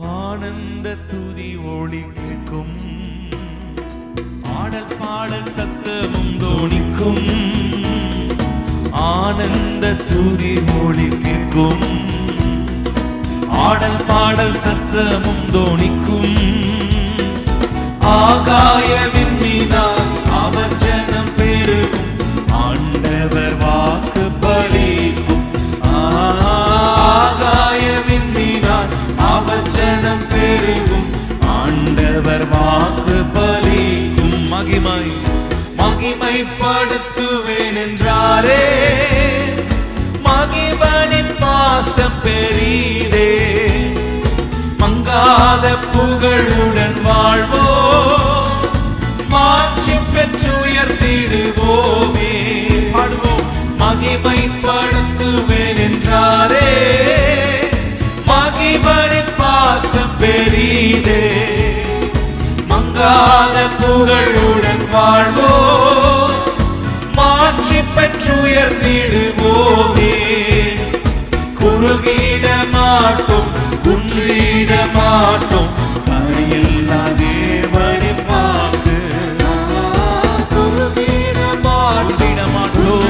ஆனந்த துதி ஒளி கேட்கும். ஆடல் பாடல் சத்தமும் தோணிக்கும். ஆனந்த துதி ஒளி கேட்கும். ஆடல் பாடல் சத்தமும் தோணிக்கும். ஆகாயம் மகிமைப்படுத்துவேன் என்றாரே மகிமனின் பாசம் பெரிதே. மங்காத புகழுடன் வாழ்வோ. மாட்சி பெற்று உயர்த்திடுவோமே பாடுவோம். மகிமைப்படுத்துவேன் என்றாரே மகிமனின் பாசம் பெரிதே. மங்காத புகழுடன் வாழ்வோ. பற்றுயர்ந்திடுவோமே. குறுகிட மாட்டோம் குன்றிட மாட்டோம் கரையில்லா தேவனின் வாக்கு குறுகிட மாட்டிட மாட்டோம்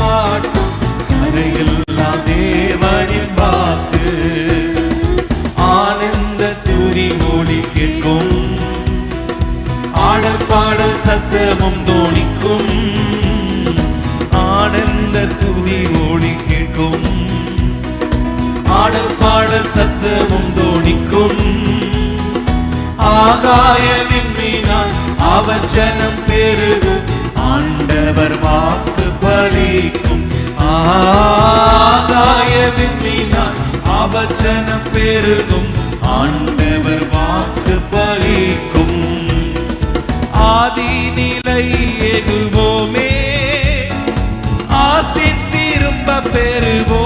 மாட்டோம் கரையில்லா வாக்கு ஆனந்த துதி ஒளி கேட்கும் சத்தமும் ஆகாய அவர் ஜனம் பெருகும். ஆண்டவர் வாக்கு பலிக்கும். ஆகாய அவர் ஜனம் பெருகும். ஆண்டவர் வாக்கு பலிக்கும். ஆதி நிலை எகுவோமே ஆசி திரும்ப பெறுவோமே.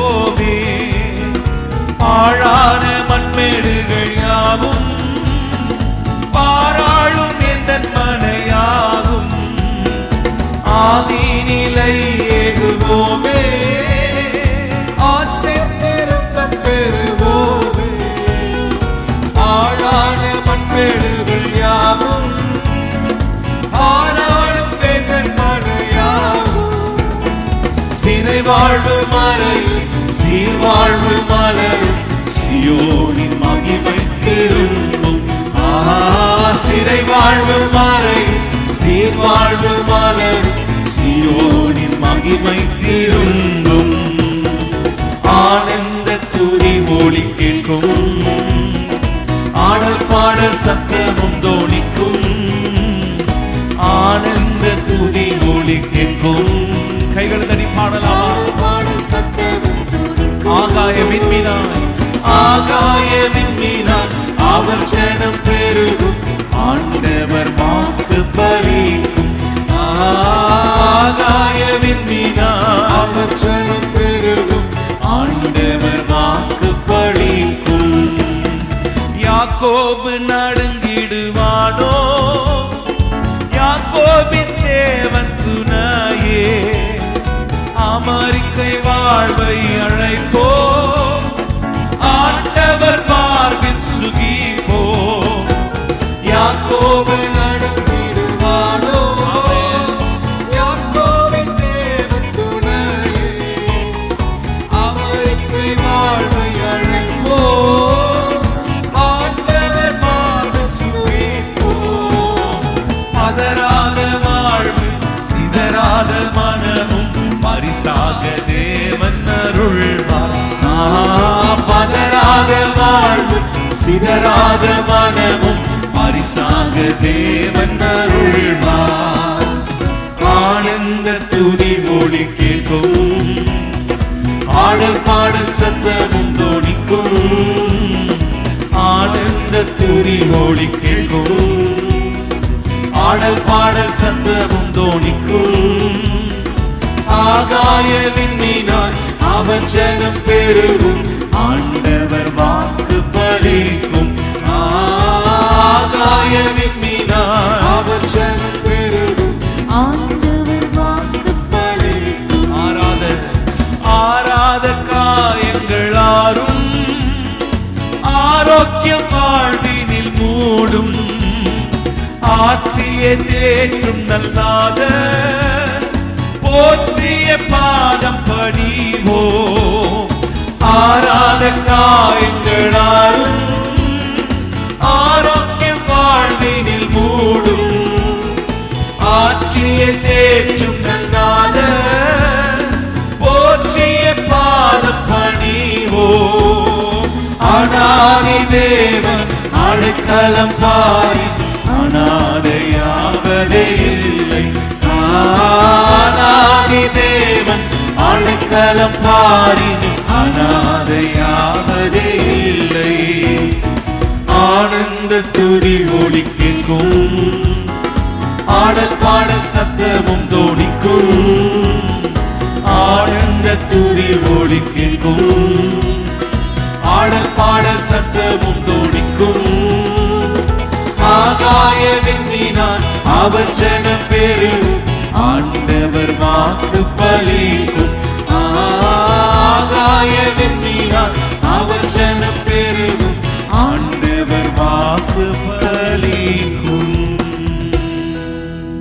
வாழ்வு மலையும் சீர்வாழ்வு மலரும் சியோனின் மகிமை திரும்பும். சிறை வாழ்வு மலையும் சீர்வாழ்வு மலரும் சியோனின் மகிமை திரும்பும். ஆனந்த துதி ஒளி கேட்கும். ஆடல் பாடல் சத்தமும் தோணிக்கும். ஆனந்த துதி ஒளி கேட்கும். கைகள் அவர் ஜனம் பெருகும். ஆண்டவர் வாக்கு பலிக்கும். ஆகாய விண்மீனாய் அவர் ஜனம் பெருகும். ஆண்டவர் வாக்கு பலிக்கும். யாக்கோபு நடுங்கிடுவானோ? யாக்கோபின் தேவன் துணையே. அமெரிக்கை வாழ்வை அழைப்போ? சிதறாத மனமும் பரிசாக தேவன் அருள்வார். ஆனந்த துதி ஒளி கேட்கும். ஆடல் பாடல் சத்தமும் தோணிக்கும். ஆனந்த துதி ஒளி கேட்கும். ஆடல் பாடல் சத்தமும் தோணிக்கும். ஆகாய விண்மீனாய் அவன் ஜனம் பெருகும். ஆண்டவர் வாக்கு பலிக்கும் ஆகாய விண்மீனாய் அவர் ஜனம் பெருகும். ஆண்டவர் வாக்கு பலிக்கும் ஆராத ஆராத காயங்கள் ஆறும். ஆரோக்கிய ஆரோக்கியம் வாழ்வினில் மூடும். ஆற்றிய தேற்றும் நல்லாத போற்றிய பாதம் பணிவோ பாரி தேவன் அடைக்கலம் பாரி அனாதையாவதே இல்லை. ஆனாதி தேவன் அடைக்கலம் பாரி அனாதையாவதே இல்லை. ஆனந்த துதி ஒழிக்கும் ஆடல் பாடல் சத்தமும் தோடிக்கும் ஆனந்த துதி ஒழிக்கும். பாடல் சத்தமும் தோணிக்கும் ஆகாய விந்தினான் அவர் ஜன பெரு ஆண்டவர் வாக்கு பலிக்கும்